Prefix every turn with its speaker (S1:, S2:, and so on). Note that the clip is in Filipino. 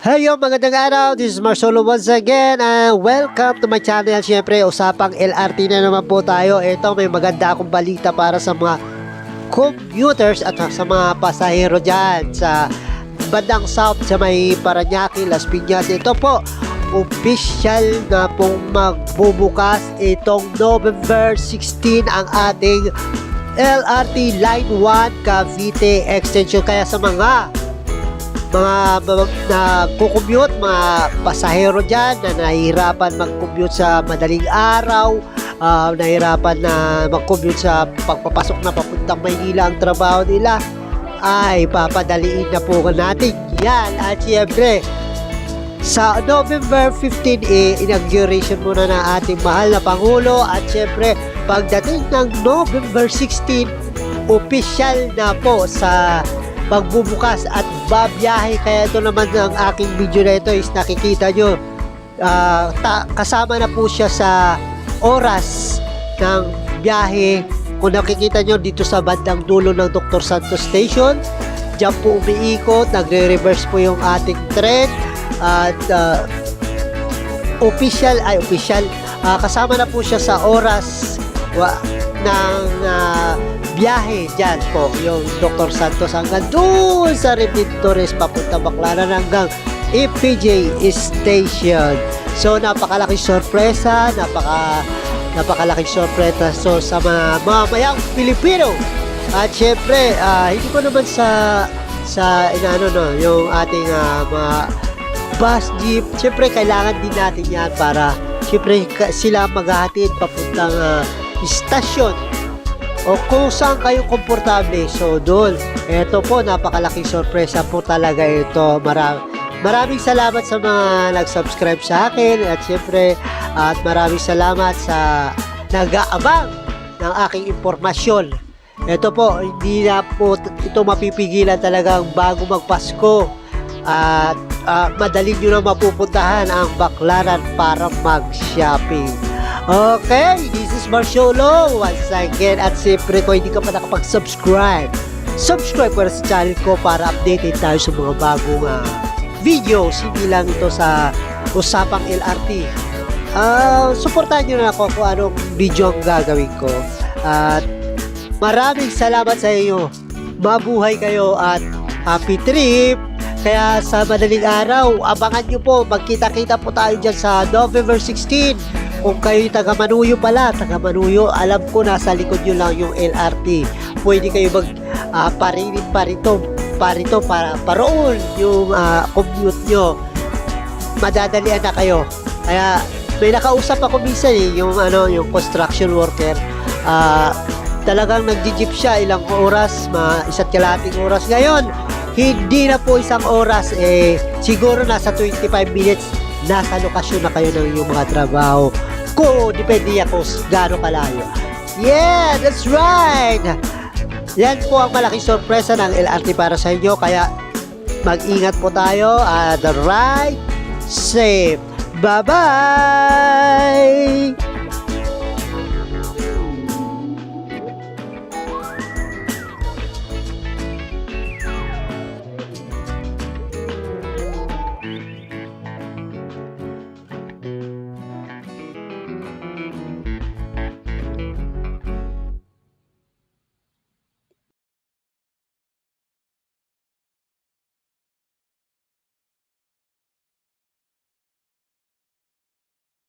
S1: Hello, magandang araw. This is Marcelo once again and welcome to my channel. Siyempre, usapang LRT na naman po tayo. Ito, may maganda akong balita para sa mga commuters at sa mga pasahero dyan sa bandang south sa may Paranaque, Las Piñas. Ito po, official na pong magbubukas itong November 16 ang ating LRT Line 1 Cavite Extension. Kaya sa mga mga mga- nagko-commute, mga pasahero dyan na nahihirapan mag-commute sa madaling araw, ah, nahihirapan na mag-commute sa pagpapasok na papuntang Maynila ang trabaho nila, ay papadaliin na po natin yan. At siyempre, sa November 15, eh, inauguration muna ng ating mahal na Pangulo at siyempre, pagdating ng November 16, official na po sa magbubukas at babiyahe. Kaya ito naman ang aking video na ito is nakikita nyo. Ah, ta- kasama na po siya sa oras ng biyahe. Kung nakikita nyo dito sa bandang dulo ng Dr. Santos Station dyan po umiikot nagre-reverse po yung ating tren. At ah, official ay official. Ah, kasama na po siya sa oras wa, ng ah, biyahe. Dyan po yung Dr. Santos hanggang doon sa Redentores papunta Baclaran hanggang EPJ Station. So napakalaking sorpresa napaka napakalaking sorpresa. So sa mga mamayang Pilipino. At syempre ah, hindi ko naman sa sa inaano no yung ating ah, mga bus jeep. Syempre kailangan din natin yan para syempre sila maghahatid papuntang ah, istasyon o kung saan kayo komportable. So, doon. Ito po, napakalaking sorpresa po talaga ito. Marami, maraming salamat sa mga nag-subscribe sa akin at syempre, at maraming salamat sa nag-aabang ng aking impormasyon. Ito po, hindi na po ito mapipigilan talagang bago magpasko at ah, madali nyo na mapupuntahan ang Baklaran para mag-shopping. Okay, this is Marciolo once again at siyempre kung hindi ka pa nakapag-subscribe, subscribe para sa channel ko para updated tayo sa mga bagong ah, videos, hindi lang ito sa usapang LRT. Ah, suportahan nyo na ako kung anong video ang gagawin ko. At maraming salamat sa inyo. Mabuhay kayo at happy trip! Kaya sa madaling araw, abangan nyo po, magkita-kita po tayo dyan sa November 16. Kung kayo taga Manuyo pala, taga Manuyo, alam ko nasa likod nyo lang yung LRT. Pwede kayo mag uh, parinit parito, parito para paroon yung ah, commute nyo. Madadalian na kayo. Kaya may nakausap ako minsan eh, yung ano, yung construction worker. Ah, talagang nagji-jeep siya ilang oras, mga isa't kalating oras. Ngayon, hindi na po isang oras, eh, siguro nasa 25 minutes, nasa lokasyon na kayo ng inyong mga trabaho. Ko, depende kung gaano kalayo. Yeah, that's right! Yan po ang malaking sorpresa ng LRT para sa inyo, kaya mag-ingat po tayo at right safe. Bye-bye!